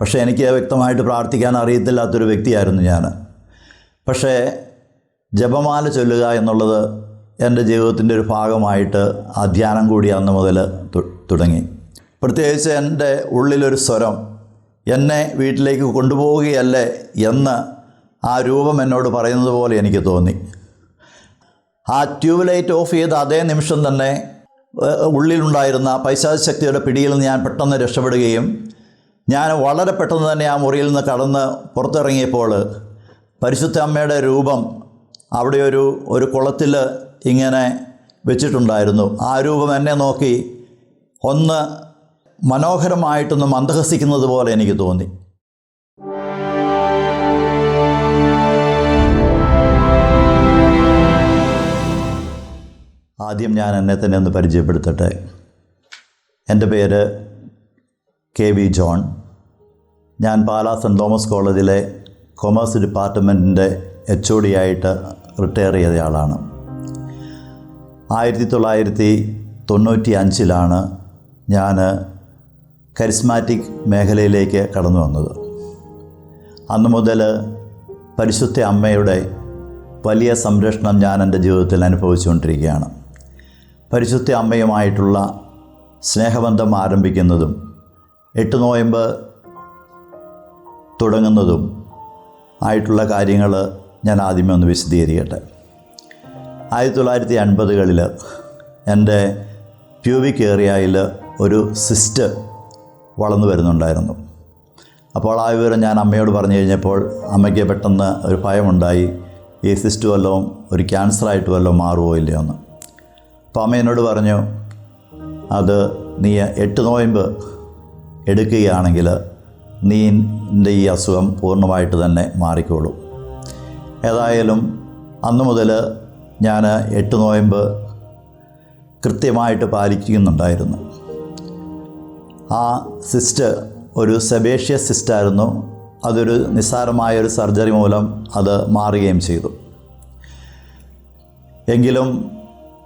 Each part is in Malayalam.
പക്ഷേ എനിക്ക് വ്യക്തമായിട്ട് പ്രാർത്ഥിക്കാൻ അറിയത്തില്ലാത്തൊരു വ്യക്തിയായിരുന്നു ഞാൻ. പക്ഷേ ജപമാല ചൊല്ലുക എന്നുള്ളത് എന്റെ ജീവിതത്തിന്റെ ഒരു ഭാഗമായിട്ട് ആ ധ്യാനം കൂടി അന്ന് മുതൽ തുടങ്ങി. പ്രത്യേകിച്ച് എന്റെ ഉള്ളിലൊരു സ്വരം എന്നെ വീട്ടിലേക്ക് കൊണ്ടുപോവുകയല്ലേ എന്ന് ആ രൂപം എന്നോട് പറയുന്നത് പോലെ എനിക്ക് തോന്നി. ആ ട്യൂബ് ലൈറ്റ് ഓഫ് ചെയ്ത അതേ നിമിഷം തന്നെ ഉള്ളിലുണ്ടായിരുന്ന പൈശാച ശക്തിയുടെ പിടിയിൽ ഞാൻ പെട്ടെന്ന് രക്ഷപ്പെടുകയും ഞാൻ വളരെ പെട്ടെന്ന് തന്നെ ആ മുറിയിൽ നിന്ന് കടന്ന് പുറത്തിറങ്ങിയപ്പോൾ പരിശുദ്ധ അമ്മയുടെ രൂപം അവിടെ ഒരു ഒരു കുളത്തിൽ ഇങ്ങനെ വെച്ചിട്ടുണ്ടായിരുന്നു. ആ രൂപം എന്നെ നോക്കി ഒന്ന് മനോഹരമായിട്ടൊന്ന് മന്ദഹസിക്കുന്നത് പോലെ എനിക്ക് തോന്നി. ആദ്യം ഞാൻ എന്നെ തന്നെ ഒന്ന് പരിചയപ്പെടുത്തട്ടെ. എന്റെ പേര് കെ വി ജോൺ. ഞാൻ പാലാ സെന്റ് തോമസ് കോളേജിലെ കൊമേഴ്സ് ഡിപ്പാർട്ട്മെന്റിന്റെ എച്ച് ഒ ഡി ആയിട്ട് റിട്ടയർ ചെയ്തയാളാണ്. ആയിരത്തി തൊള്ളായിരത്തി തൊണ്ണൂറ്റി അഞ്ചിലാണ് ഞാൻ കരിസ്മാറ്റിക് മേഖലയിലേക്ക് കടന്നു വന്നത്. അന്ന് മുതൽ പരിശുദ്ധ അമ്മയുടെ വലിയ സംരക്ഷണം ഞാൻ എന്റെ ജീവിതത്തിൽ അനുഭവിച്ചുകൊണ്ടിരിക്കുകയാണ്. പരിശുദ്ധ അമ്മയുമായിട്ടുള്ള സ്നേഹബന്ധം ആരംഭിക്കുന്നതും എട്ട് നോയമ്പ് തുടങ്ങുന്നതും ആയിട്ടുള്ള കാര്യങ്ങൾ ഞാൻ ആദ്യമേ ഒന്ന് വിശദീകരിക്കട്ടെ. ആയിരത്തി തൊള്ളായിരത്തി അൻപതുകളിൽ എന്റെ പ്യൂബിക് ഏറിയയിൽ ഒരു സിസ്റ്റ് വളർന്നു വരുന്നുണ്ടായിരുന്നു. അപ്പോൾ ആ വിവരം ഞാൻ അമ്മയോട് പറഞ്ഞു കഴിഞ്ഞപ്പോൾ അമ്മയ്ക്ക് പെട്ടെന്ന് ഒരു ഭയമുണ്ടായി. ഈ സിസ്റ്റ് വല്ലതും ഒരു ക്യാൻസറായിട്ട് വല്ലതും മാറുമോ ഇല്ലയോ എന്ന്. അപ്പോൾ അമ്മ എന്നോട് പറഞ്ഞു അത് നീ എട്ട് നോയമ്പ് എടുക്കുകയാണെങ്കിൽ നീ നിന്റെ ഈ അസുഖം പൂർണമായിട്ട് തന്നെ മാറിക്കോളും. ഏതായാലും അന്നു മുതൽ ഞാൻ എട്ട് നോയമ്പ് കൃത്യമായിട്ട് പാലിക്കുന്നുണ്ടായിരുന്നു ആ സിസ്റ്റ് ഒരു സെബേഷ്യ സിസ്റ്റായിരുന്നു. അതൊരു നിസ്സാരമായ ഒരു സർജറി മൂലം അത് മാറുകയും ചെയ്തു. എങ്കിലും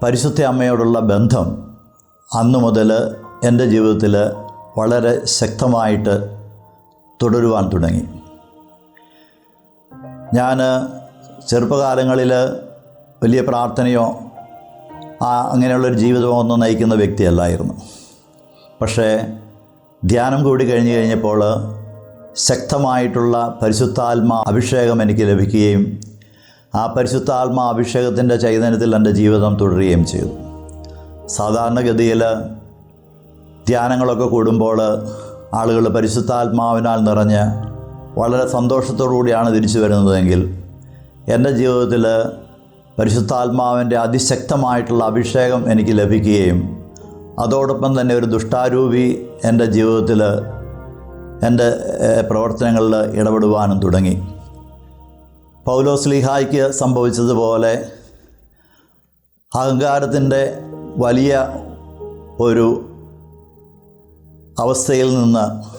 പരിശുദ്ധ അമ്മയോടുള്ള ബന്ധം അന്നു മുതൽ എന്റെ ജീവിതത്തിൽ വളരെ ശക്തമായിട്ട് തുടരുവാൻ തുടങ്ങി. ഞാൻ ചെറുപ്പകാലങ്ങളിൽ വലിയ പ്രാർത്ഥനയോ അങ്ങനെയുള്ളൊരു ജീവിതമോ ഒന്നും നയിക്കുന്ന വ്യക്തിയല്ലായിരുന്നു. പക്ഷേ ധ്യാനം കൂടി കഴിഞ്ഞു കഴിഞ്ഞപ്പോൾ ശക്തമായിട്ടുള്ള പരിശുദ്ധാത്മാ അഭിഷേകം എനിക്ക് ലഭിക്കുകയും ആ പരിശുദ്ധാത്മാ അഭിഷേകത്തിന്റെ ചൈതന്യത്തിൽ എന്റെ ജീവിതം തുടരുകയും ചെയ്തു. സാധാരണഗതിയിൽ ധ്യാനങ്ങളൊക്കെ കൂടുമ്പോൾ ആളുകൾ പരിശുദ്ധാത്മാവിനാൽ നിറഞ്ഞ് വളരെ കൂടിയാണ് തിരിച്ചു വരുന്നതെങ്കിൽ എന്റെ ജീവിതത്തിൽ പരിശുദ്ധാത്മാവിന്റെ അതിശക്തമായിട്ടുള്ള അഭിഷേകം എനിക്ക് ലഭിക്കുകയും അതോടൊപ്പം തന്നെ ഒരു ദുഷ്ടാരൂപി എന്റെ ജീവിതത്തിൽ എന്റെ പ്രവർത്തനങ്ങളിൽ ഇടപെടുവാനും തുടങ്ങി. പൗലോസ് ലിഹായ്ക്ക് സംഭവിച്ചതുപോലെ അഹങ്കാരത്തിന്റെ വലിയ ഒരു അവസ്ഥയിൽ നിന്ന്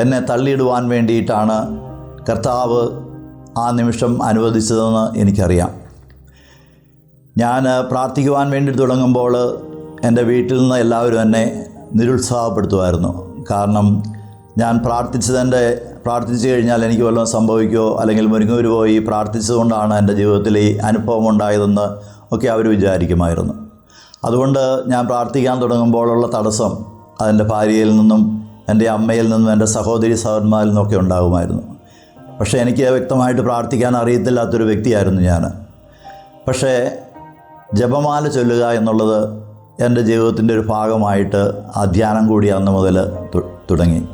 എന്നെ തള്ളിയിടുവാൻ വേണ്ടിയിട്ടാണ് കർത്താവ് ആ നിമിഷം അനുവദിച്ചതെന്ന് എനിക്കറിയാം. ഞാൻ പ്രാർത്ഥിക്കുവാൻ വേണ്ടി തുടങ്ങുമ്പോൾ എന്റെ വീട്ടിൽ നിന്ന് എല്ലാവരും എന്നെ നിരുത്സാഹപ്പെടുത്തുമായിരുന്നു. കാരണം ഞാൻ പ്രാർത്ഥിച്ചതിന്റെ പ്രാർത്ഥിച്ചു കഴിഞ്ഞാൽ എനിക്ക് വല്ലതും സംഭവിക്കുമോ? അല്ലെങ്കിൽ മുരുങ്ങൂർ പോയി പ്രാർത്ഥിച്ചതുകൊണ്ടാണ് എന്റെ ജീവിതത്തിൽ ഈ അനുഭവം ഉണ്ടായതെന്ന് ഒക്കെ അവർ വിചാരിക്കുമായിരുന്നു. അതുകൊണ്ട് ഞാൻ പ്രാർത്ഥിക്കാൻ തുടങ്ങുമ്പോഴുള്ള തടസ്സം അതിന്റെ ഭാര്യയിൽ നിന്നും എന്റെ അമ്മയിൽ നിന്നും എന്റെ സഹോദരി സഹോദരന്മാരിൽ നിന്നൊക്കെ ഉണ്ടാകുമായിരുന്നു. പക്ഷേ എനിക്ക് വ്യക്തമായിട്ട് പ്രാർത്ഥിക്കാൻ അറിയത്തില്ലാത്തൊരു വ്യക്തിയായിരുന്നു ഞാൻ. പക്ഷേ ജപമാല ചൊല്ലുക എന്നുള്ളത് എന്റെ ജീവിതത്തിന്റെ ഒരു ഭാഗമായിട്ട് ആ ധ്യാനം കൂടി അന്ന് മുതൽ തുടങ്ങി.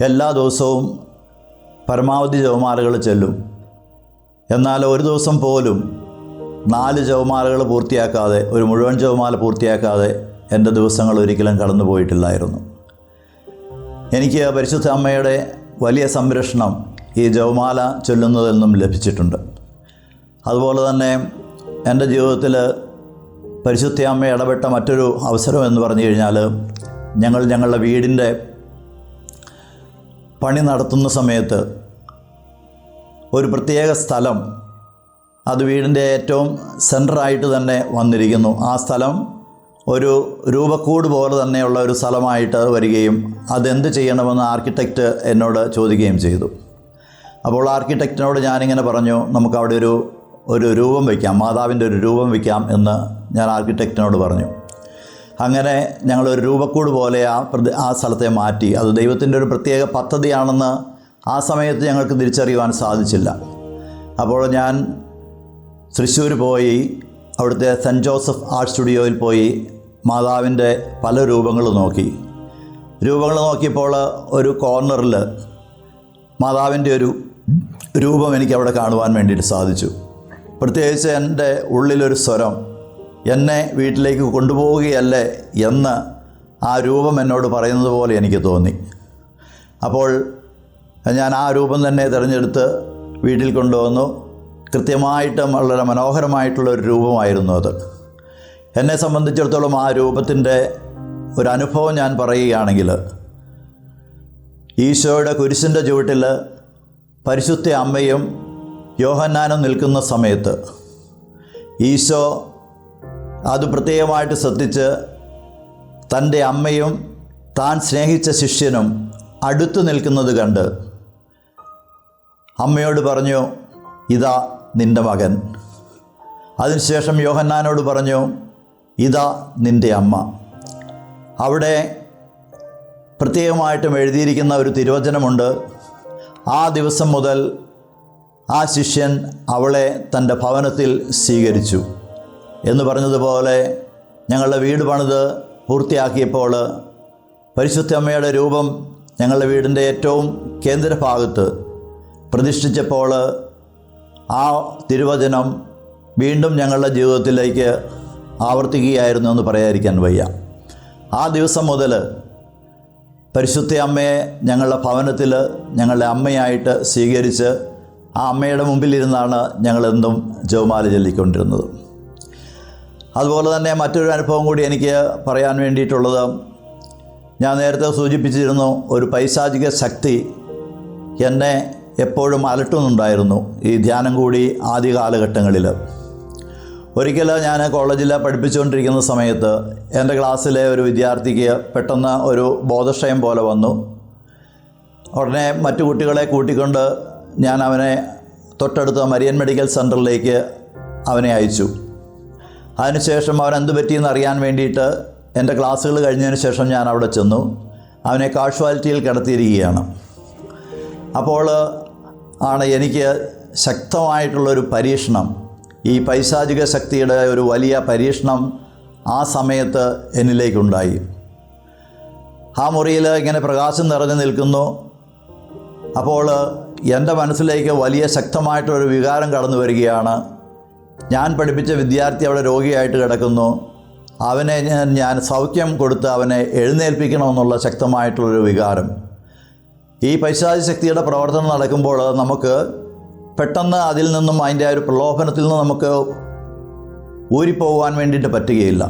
എല്ലാ ദിവസവും പരമാവധി ജപമാലകൾ ചെല്ലും. എന്നാൽ ഒരു ദിവസം പോലും നാല് ജപമാലകൾ പൂർത്തിയാക്കാതെ ഒരു മുഴുവൻ ജപമാല പൂർത്തിയാക്കാതെ എന്റെ ദിവസങ്ങൾ ഒരിക്കലും കടന്നു പോയിട്ടില്ലായിരുന്നു. എനിക്ക് പരിശുദ്ധ അമ്മയുടെ വലിയ സംരക്ഷണം ഈ ജവമാല ചൊല്ലുന്നതിൽ നിന്നും ലഭിച്ചിട്ടുണ്ട്. അതുപോലെ തന്നെ എന്റെ ജീവിതത്തിൽ പരിശുദ്ധ അമ്മ ഇടപെട്ട മറ്റൊരു അവസരം എന്ന് പറഞ്ഞു കഴിഞ്ഞാൽ ഞങ്ങൾ ഞങ്ങളുടെ വീടിന്റെ പണി നടത്തുന്ന സമയത്ത് ഒരു പ്രത്യേക സ്ഥലം അത് വീടിന്റെ ഏറ്റവും സെന്ററായിട്ട് തന്നെ വന്നിരിക്കുന്നു. ആ സ്ഥലം ഒരു രൂപക്കൂട് പോലെ തന്നെയുള്ള ഒരു സ്ഥലമായിട്ട് വരികയും അതെന്ത് ചെയ്യണമെന്ന് ആർക്കിടെക്റ്റ് എന്നോട് ചോദിക്കുകയും ചെയ്തു. അപ്പോൾ ആർക്കിടെക്റ്റിനോട് ഞാനിങ്ങനെ പറഞ്ഞു നമുക്ക് അവിടെ ഒരു ഒരു രൂപം വയ്ക്കാം മാതാവിന്റെ ഒരു രൂപം വയ്ക്കാം എന്ന് ഞാൻ ആർക്കിടെക്റ്റിനോട് പറഞ്ഞു. അങ്ങനെ ഞങ്ങളൊരു രൂപക്കൂട് പോലെ ആ പ്രതി ആ സ്ഥലത്തെ മാറ്റി. അത് ദൈവത്തിന്റെ ഒരു പ്രത്യേക പദ്ധതിയാണെന്ന് ആ സമയത്ത് ഞങ്ങൾക്ക് തിരിച്ചറിയുവാൻ സാധിച്ചില്ല. അപ്പോൾ ഞാൻ തൃശ്ശൂർ പോയി അവിടുത്തെ സെന്റ് ജോസഫ് ആർട്ട് സ്റ്റുഡിയോയിൽ പോയി മാതാവിന്റെ പല രൂപങ്ങൾ നോക്കി. രൂപങ്ങൾ നോക്കിയപ്പോൾ ഒരു കോർണറിൽ മാതാവിന്റെ ഒരു രൂപം എനിക്ക് അവിടെ കാണുവാൻ വേണ്ടിയിട്ട് സാധിച്ചു. പ്രത്യേകിച്ച് എന്റെ ഉള്ളിലൊരു സ്വരം എന്നെ വീട്ടിലേക്ക് കൊണ്ടുപോവുകയല്ലേ എന്ന് ആ രൂപം എന്നോട് പറയുന്നത് പോലെ എനിക്ക് തോന്നി. അപ്പോൾ ഞാൻ ആ രൂപം തന്നെ തിരഞ്ഞെടുത്ത് വീട്ടിൽ കൊണ്ടുവന്നു. കൃത്യമായിട്ടും വളരെ മനോഹരമായിട്ടുള്ള ഒരു രൂപമായിരുന്നു അത്. എന്നെ സംബന്ധിച്ചിടത്തോളം ആ രൂപത്തിന്റെ ഒരു അനുഭവം ഞാൻ പറയുകയാണെങ്കിൽ ഈശോയുടെ കുരിശിന്റെ ചുവട്ടിൽ പരിശുദ്ധ അമ്മയും യോഹന്നാനും നിൽക്കുന്ന സമയത്ത് ഈശോ അത് പ്രത്യേകമായിട്ട് ശ്രദ്ധിച്ച് തന്റെ അമ്മയും താൻ സ്നേഹിച്ച ശിഷ്യനും അടുത്തു നിൽക്കുന്നത് കണ്ട് അമ്മയോട് പറഞ്ഞു ഇതാ നിന്റെ മകൻ. അതിനുശേഷം യോഹന്നാനോട് പറഞ്ഞു ഇതാ നിന്റെ അമ്മ. അവിടെ പ്രത്യേകമായിട്ടും എഴുതിയിരിക്കുന്ന ഒരു തിരുവചനമുണ്ട്. ആ ദിവസം മുതൽ ആ ശിഷ്യൻ അവളെ തന്റെ ഭവനത്തിൽ സ്വീകരിച്ചു. എന്ന് പറഞ്ഞതുപോലെ ഞങ്ങളുടെ വീട് പണിത് പൂർത്തിയാക്കിയപ്പോൾ പരിശുദ്ധ അമ്മയുടെ രൂപം ഞങ്ങളുടെ വീടിന്റെ ഏറ്റവും കേന്ദ്രഭാഗത്ത് പ്രതിഷ്ഠിച്ചപ്പോൾ ആ തിരുവചനം വീണ്ടും ഞങ്ങളുടെ ജീവിതത്തിലേക്ക് ആവർത്തിക്കുകയായിരുന്നു എന്ന് പറയാതിരിക്കാൻ വയ്യ. ആ ദിവസം മുതൽ പരിശുദ്ധ അമ്മയെ ഞങ്ങളുടെ ഭവനത്തിൽ ഞങ്ങളുടെ അമ്മയായിട്ട് സ്വീകരിച്ച് ആ അമ്മയുടെ മുമ്പിലിരുന്നാണ് ഞങ്ങളെന്തും ജവമാല ചൊല്ലിക്കൊണ്ടിരുന്നത്. അതുപോലെ തന്നെ മറ്റൊരു അനുഭവം കൂടി എനിക്ക് പറയാൻ വേണ്ടിയിട്ടുള്ളത് ഞാൻ നേരത്തെ സൂചിപ്പിച്ചിരുന്നു ഒരു പൈശാചിക ശക്തി എന്നെ എപ്പോഴും അലട്ടുന്നുണ്ടായിരുന്നു ഈ ധ്യാനം കൂടി ആദ്യ കാലഘട്ടങ്ങളിൽ. ഒരിക്കൽ ഞാൻ കോളേജിൽ പഠിപ്പിച്ചുകൊണ്ടിരിക്കുന്ന സമയത്ത് എന്റെ ക്ലാസ്സിലെ ഒരു വിദ്യാർത്ഥിക്ക് പെട്ടെന്ന് ഒരു ബോധക്ഷയം പോലെ വന്നു. ഉടനെ മറ്റു കുട്ടികളെ കൂട്ടിക്കൊണ്ട് ഞാൻ അവനെ തൊട്ടടുത്ത മരിയൻ മെഡിക്കൽ സെന്ററിലേക്ക് അവനെ അയച്ചു. അതിനുശേഷം അവൻ എന്ത് പറ്റിയെന്ന് അറിയാൻ വേണ്ടിയിട്ട് എന്റെ ക്ലാസ്സുകൾ കഴിഞ്ഞതിന് ശേഷം ഞാൻ അവിടെ ചെന്നു. അവനെ കാഷ്വാലിറ്റിയിൽ കിടത്തിയിരിക്കുകയാണ്. അപ്പോൾ ആണ് എനിക്ക് ശക്തമായിട്ടുള്ളൊരു പരീക്ഷണം. ഈ പൈശാചിക ശക്തിയുടെ ഒരു വലിയ പരീക്ഷണം ആ സമയത്ത് എന്നിലേക്കുണ്ടായി. ആ മുറിയിൽ ഇങ്ങനെ പ്രകാശം നിറഞ്ഞു നിൽക്കുന്നു. അപ്പോൾ എന്റെ മനസ്സിലേക്ക് വലിയ ശക്തമായിട്ടൊരു വികാരം കടന്നു വരികയാണ്. ഞാൻ പഠിപ്പിച്ച വിദ്യാർത്ഥി അവിടെ രോഗിയായിട്ട് കിടക്കുന്നു. അവനെ ഞാൻ സൗഖ്യം കൊടുത്ത് അവനെ എഴുന്നേൽപ്പിക്കണമെന്നുള്ള ശക്തമായിട്ടുള്ളൊരു വികാരം. ഈ പൈശാചി ശക്തിയുടെ പ്രവർത്തനം നടക്കുമ്പോൾ നമുക്ക് പെട്ടെന്ന് അതിൽ നിന്നും അതിന്റെ ആ ഒരു പ്രലോഭനത്തിൽ നിന്ന് നമുക്ക് ഊരിപ്പോകാൻ വേണ്ടിയിട്ട് പറ്റുകയില്ല.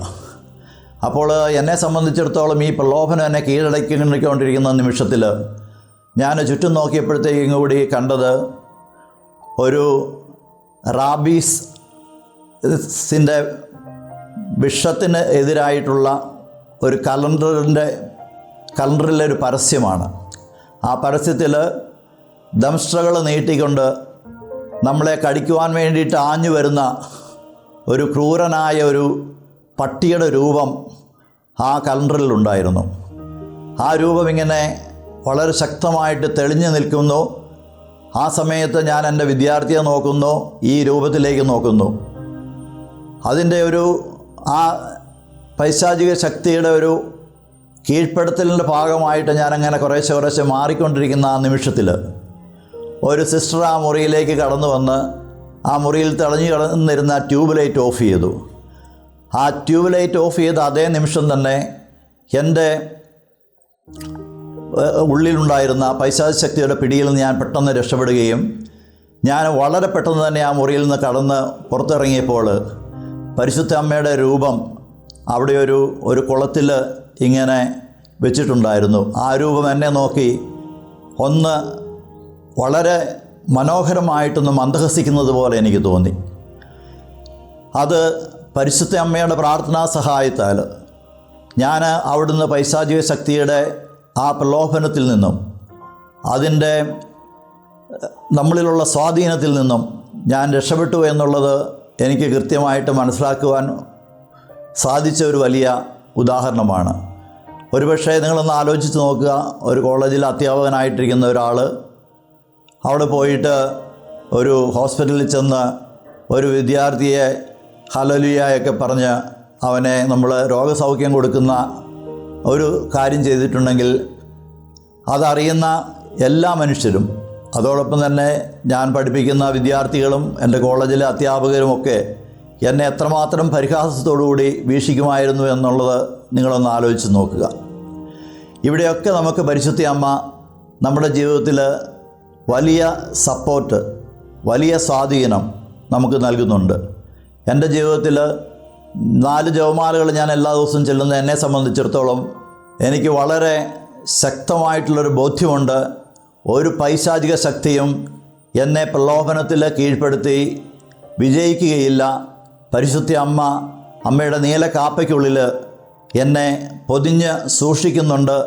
അപ്പോൾ എന്നെ സംബന്ധിച്ചിടത്തോളം ഈ പ്രലോഭനം എന്നെ കീഴടക്കിക്കൊണ്ടിരിക്കുന്ന നിമിഷത്തിൽ ഞാൻ ചുറ്റും നോക്കിയപ്പോഴത്തേക്കും കൂടി കണ്ടത് ഒരു റാബീസ് സിന്റെ വിഷത്തിന് എതിരായിട്ടുള്ള ഒരു കലണ്ടറിന്റെ കലണ്ടറിലെ ഒരു പരസ്യമാണ്. ആ പരസ്യത്തിൽ ദംഷ്ട്രകൾ നീട്ടിക്കൊണ്ട് നമ്മളെ കടിക്കുവാൻ വേണ്ടിയിട്ട് ആഞ്ഞു വരുന്ന ഒരു ക്രൂരനായ ഒരു പട്ടിയുടെ രൂപം ആ കലണ്ടറിൽ ഉണ്ടായിരുന്നു. ആ രൂപം ഇങ്ങനെ വളരെ ശക്തമായിട്ട് തെളിഞ്ഞു നിൽക്കുന്നു. ആ സമയത്ത് ഞാൻ എന്റെ വിദ്യാർത്ഥിയെ നോക്കുന്നു ഈ രൂപത്തിലേക്ക് നോക്കുന്നു. അതിന്റെ ഒരു ആ പൈശാചിക ശക്തിയുടെ ഒരു കീഴ്പ്പെടുത്തലിന്റെ ഭാഗമായിട്ട് ഞാനങ്ങനെ കുറേശ്ശെ കുറേശ്ശെ മാറിക്കൊണ്ടിരിക്കുന്ന ആ നിമിഷത്തിൽ ഒരു സിസ്റ്റർ ആ മുറിയിലേക്ക് കടന്നു വന്ന് ആ മുറിയിൽ തെളഞ്ഞു കിടന്നിരുന്ന ട്യൂബ് ലൈറ്റ് ഓഫ് ചെയ്തു. ആ ട്യൂബ് ലൈറ്റ് ഓഫ് ചെയ്ത അതേ നിമിഷം തന്നെ എന്റെ ഉള്ളിലുണ്ടായിരുന്ന പൈശാചശക്തിയുടെ പിടിയിൽ നിന്ന് ഞാൻ പെട്ടെന്ന് രക്ഷപ്പെടുകയും ഞാൻ വളരെ പെട്ടെന്ന് തന്നെ ആ മുറിയിൽ നിന്ന് കടന്ന് പുറത്തിറങ്ങിയപ്പോൾ പരിശുദ്ധ അമ്മയുടെ രൂപം അവിടെ ഒരു ഒരു കുളത്തിൽ ഇങ്ങനെ വെച്ചിട്ടുണ്ടായിരുന്നു. ആ രൂപം എന്നെ നോക്കി ഒന്ന് വളരെ മനോഹരമായിട്ടൊന്ന് മന്ദഹസിക്കുന്നത് പോലെ എനിക്ക് തോന്നി. അത് പരിശുദ്ധ അമ്മയുടെ പ്രാർത്ഥനാ സഹായത്താൽ ഞാൻ അവിടുന്ന് പൈശാചിക ശക്തിയുടെ ആ പ്രലോഭനത്തിൽ നിന്നും അതിന്റെ നമ്മളിലുള്ള സ്വാധീനത്തിൽ നിന്നും ഞാൻ രക്ഷപ്പെട്ടു എന്നുള്ളത് എനിക്ക് കൃത്യമായിട്ട് മനസ്സിലാക്കുവാൻ സാധിച്ച ഒരു വലിയ ഉദാഹരണമാണ്. ഒരുപക്ഷെ നിങ്ങളൊന്ന് ആലോചിച്ച് നോക്കുക. ഒരു കോളേജിൽ അധ്യാപകനായിട്ടിരിക്കുന്ന ഒരാൾ അവിടെ പോയിട്ട് ഒരു ഹോസ്പിറ്റലിൽ ചെന്ന് ഒരു വിദ്യാർത്ഥിയെ ഹലലിയായൊക്കെ പറഞ്ഞ് അവനെ നമ്മൾ രോഗസൗഖ്യം കൊടുക്കുന്ന ഒരു കാര്യം ചെയ്തിട്ടുണ്ടെങ്കിൽ അതറിയുന്ന എല്ലാ മനുഷ്യരും അതോടൊപ്പം തന്നെ ഞാൻ പഠിപ്പിക്കുന്ന വിദ്യാർത്ഥികളും എന്റെ കോളേജിലെ അധ്യാപകരുമൊക്കെ എന്നെ എത്രമാത്രം പരിഹാസത്തോടുകൂടി വീക്ഷിക്കുമായിരുന്നു എന്നുള്ളത് നിങ്ങളൊന്ന് ആലോചിച്ച് നോക്കുക. ഇവിടെയൊക്കെ നമുക്ക് പരിശുദ്ധി അമ്മ നമ്മുടെ ജീവിതത്തിൽ വലിയ സപ്പോർട്ട് വലിയ സ്വാധീനം നമുക്ക് നൽകുന്നുണ്ട്. എന്റെ ജീവിതത്തിൽ നാല് ജവമാലകൾ ഞാൻ എല്ലാ ദിവസവും ചെല്ലുന്ന എന്നെ സംബന്ധിച്ചിടത്തോളം എനിക്ക് വളരെ ശക്തമായിട്ടുള്ളൊരു ബോധ്യമുണ്ട്. ഒരു പൈശാചിക ശക്തിയും എന്നെ പ്രലോഭനത്തിൽ കീഴ്പ്പെടുത്തി വിജയിക്കുകയില്ല. പരിശുദ്ധ അമ്മ അമ്മയുടെ നീല കാപ്പയ്ക്കുള്ളിൽ എന്നെ പൊതിഞ്ഞ് സൂക്ഷിക്കുന്നുണ്ട്.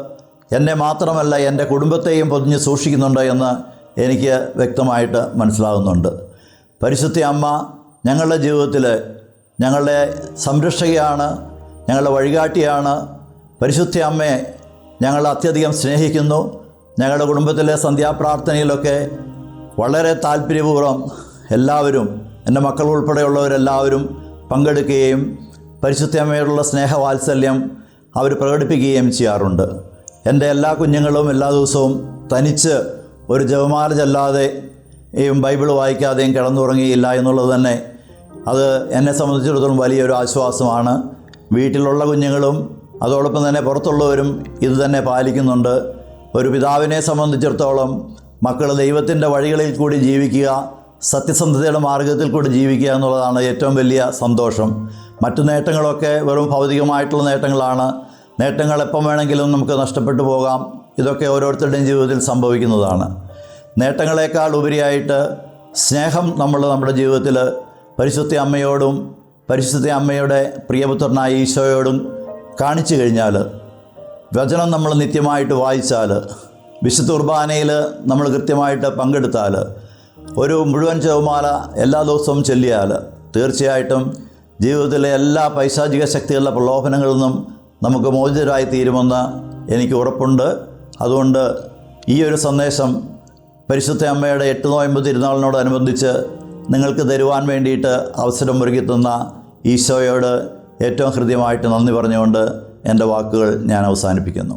എന്നെ മാത്രമല്ല എന്റെ കുടുംബത്തെയും പൊതിഞ്ഞ് സൂക്ഷിക്കുന്നുണ്ട് എന്ന് എനിക്ക് വ്യക്തമായിട്ട് മനസ്സിലാകുന്നുണ്ട് പരിശുദ്ധ അമ്മ ഞങ്ങളുടെ ജീവിതത്തിൽ ഞങ്ങളുടെ സംരക്ഷകയാണ് ഞങ്ങളുടെ വഴികാട്ടിയാണ്. പരിശുദ്ധ അമ്മയെ ഞങ്ങൾ അത്യധികം സ്നേഹിക്കുന്നു. ഞങ്ങളുടെ കുടുംബത്തിലെ സന്ധ്യാപ്രാർത്ഥനയിലൊക്കെ വളരെ താല്പര്യപൂർവം എല്ലാവരും എന്റെ മക്കൾ ഉൾപ്പെടെയുള്ളവരെല്ലാവരും പങ്കെടുക്കുകയും പരിശുദ്ധ അമ്മയോടുള്ള സ്നേഹവാത്സല്യം അവർ പ്രകടിപ്പിക്കുകയും ചെയ്യാറുണ്ട്. എന്റെ എല്ലാ കുഞ്ഞുങ്ങളും എല്ലാ ദിവസവും തനിച്ച് ഒരു ജപമാല ചെല്ലാതെ ബൈബിൾ വായിക്കാതെയും കിടന്നുറങ്ങിയില്ല എന്നുള്ളത് തന്നെ അത് എന്നെ സംബന്ധിച്ചിടത്തോളം വലിയൊരു ആശ്വാസമാണ്. വീട്ടിലുള്ള കുഞ്ഞുങ്ങളും അതോടൊപ്പം തന്നെ പുറത്തുള്ളവരും ഇത് തന്നെ പാലിക്കുന്നുണ്ട്. ഒരു പിതാവിനെ സംബന്ധിച്ചിടത്തോളം മക്കൾ ദൈവത്തിന്റെ വഴികളിൽ കൂടി ജീവിക്കുക സത്യസന്ധതയുടെ മാർഗത്തിൽ കൂടി ജീവിക്കുക എന്നുള്ളതാണ് ഏറ്റവും വലിയ സന്തോഷം. മറ്റു നേട്ടങ്ങളൊക്കെ വെറും ഭൗതികമായിട്ടുള്ള നേട്ടങ്ങളാണ്. നേട്ടങ്ങൾ എപ്പം വേണമെങ്കിലും നമുക്ക് നഷ്ടപ്പെട്ടു പോകാം. ഇതൊക്കെ ഓരോരുത്തരുടെയും ജീവിതത്തിൽ സംഭവിക്കുന്നതാണ്. നേട്ടങ്ങളെക്കാൾ ഉപരിയായിട്ട് സ്നേഹം നമ്മൾ നമ്മുടെ ജീവിതത്തിൽ പരിശുദ്ധ അമ്മയോടും പരിശുദ്ധ അമ്മയുടെ പ്രിയപുത്രനായ ഈശോയോടും കാണിച്ചു കഴിഞ്ഞാൽ വചനം നമ്മൾ നിത്യമായിട്ട് വായിച്ചാൽ വിശുദ്ധ കുർബാനയിൽ നമ്മൾ കൃത്യമായിട്ട് പങ്കെടുത്താൽ ഒരു മുഴുവൻ ചെവുമാല എല്ലാ ദിവസവും ചൊല്ലിയാൽ തീർച്ചയായിട്ടും ജീവിതത്തിലെ എല്ലാ പൈശാചിക ശക്തികളുടെ പ്രലോഭനങ്ങളിൽ നിന്നും നമുക്ക് മോചിതരായി തീരുമെന്ന് എനിക്ക് ഉറപ്പുണ്ട്. അതുകൊണ്ട് ഈ ഒരു സന്ദേശം പരിശുദ്ധ അമ്മയുടെ എട്ട് നോയമ്പ് തിരുനാളിനോടനുബന്ധിച്ച് നിങ്ങൾക്ക് തരുവാൻ വേണ്ടിയിട്ട് അവസരം ഒരുക്കി തന്ന ഈശോയോട് ഏറ്റവും ഹൃദ്യമായിട്ട് നന്ദി പറഞ്ഞുകൊണ്ട് എന്റെ വാക്കുകൾ ഞാൻ അവസാനിപ്പിക്കുന്നു.